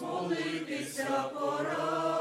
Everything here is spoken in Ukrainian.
молитися пора.